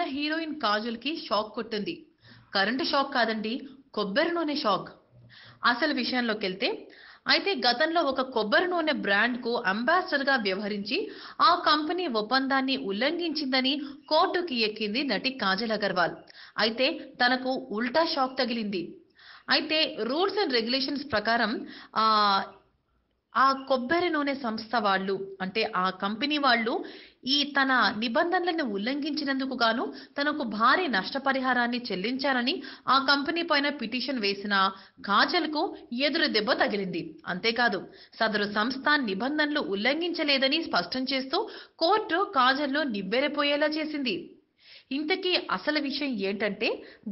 Heroine కాజల్కి shock కొట్టింది. Current shock కాదండి కొబ్బరి నూనె షాక్. అసలు విషయంలోకి వెళ్తే అయితే గతంలో ఒక కొబ్బరి నూనె బ్రాండ్కు అంబాసిడర్గా వ్యవహరించి ఆ కంపెనీ ఒప్పందాన్ని ఉల్లంఘించిందని కోర్టుకి ఎక్కింది నటి కాజల్ అగర్వాల్. అయితే తనకు ఉల్టా షాక్ తగిలింది. అయితే రూల్స్ అండ్ రెగ్యులేషన్స్ ప్రకారం ఆ కొబ్బరి నూనె సంస్థ వాళ్ళు అంటే ఆ కంపెనీ వాళ్ళు ఈ తన నిబంధనలను ఉల్లంఘించినందుకు గాను తనకు భారీ నష్టపరిహారాన్ని చెల్లించారని ఆ కంపెనీ పైన పిటిషన్ వేసిన కాజల్కు ఎదురు దెబ్బ తగిలింది. అంతేకాదు సదరు సంస్థ నిబంధనలు ఉల్లంఘించలేదని స్పష్టం చేస్తూ కోర్టు కాజల్ను నివ్వెరపోయేలా చేసింది. ఇంతకీ అసలు విషయం ఏంటంటే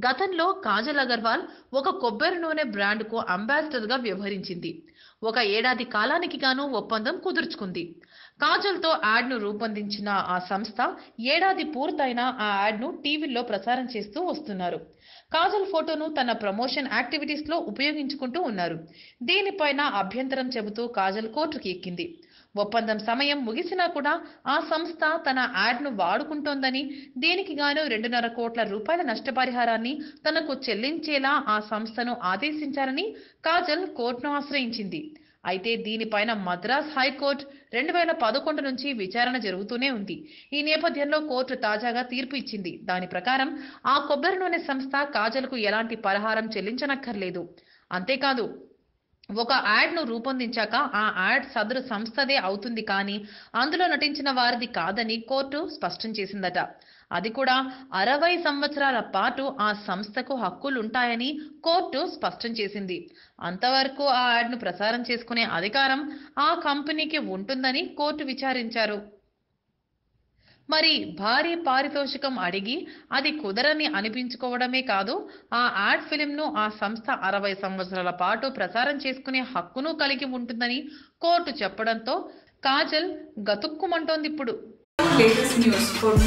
గతంలో కాజల్ అగర్వాల్ ఒక కొబ్బరి నూనె బ్రాండ్కు అంబాసిడర్గా వ్యవహరించింది. ఒక ఏడాది కాలానికి గాను ఒప్పందం కుదుర్చుకుంది. కాజల్తో యాడ్ను రూపొందించిన ఆ సంస్థ ఏడాది పూర్తయిన ఆ యాడ్ను టీవీల్లో ప్రసారం చేస్తూ వస్తున్నారు. కాజల్ ఫోటోను తన ప్రమోషన్ యాక్టివిటీస్లో ఉపయోగించుకుంటూ ఉన్నారు. దీనిపైన అభ్యంతరం చెబుతూ కాజల్ కోర్టుకి ఎక్కింది. ఒప్పందం సమయం ముగిసినా కూడా ఆ సంస్థ తన యాడ్ను వాడుకుంటోందని దీనికి గాను రెండున్నర కోట్ల రూపాయల నష్టపరిహారాన్ని తనకు చెల్లించేలా ఆ సంస్థను ఆదేశించారని కాజల్ కోర్టును ఆశ్రయించింది. అయితే దీనిపైన మద్రాస్ హైకోర్టు రెండు వేల పదకొండు నుంచి విచారణ జరుగుతూనే ఉంది. ఈ నేపథ్యంలో కోర్టు తాజాగా తీర్పు ఇచ్చింది. దాని ప్రకారం ఆ కొబ్బరి నూనె సంస్థ కాజల్కు ఎలాంటి పరిహారం చెల్లించనక్కర్లేదు. అంతేకాదు ఒక యాడ్ను రూపొందించాక ఆ యాడ్ సదరు సంస్థదే అవుతుంది కానీ అందులో నటించిన వారిది కాదని కోర్టు స్పష్టం చేసిందట. అది కూడా అరవై సంవత్సరాల పాటు ఆ సంస్థకు హక్కులుంటాయని కోర్టు స్పష్టం చేసింది. అంతవరకు ఆ యాడ్ను ప్రసారం చేసుకునే అధికారం ఆ కంపెనీకి ఉంటుందని కోర్టు విచారించారు. మరి భారీ పారితోషికం అడిగి అది కుదరని అనిపించుకోవడమే కాదు ఆ యాడ్ ఫిలింను ఆ సంస్థ అరవై సంవత్సరాల పాటు ప్రసారం చేసుకునే హక్కును కలిగి ఉంటుందని కోర్టు చెప్పడంతో కాజల్ గతుక్కుమంటోంది ఇప్పుడు. Latest news for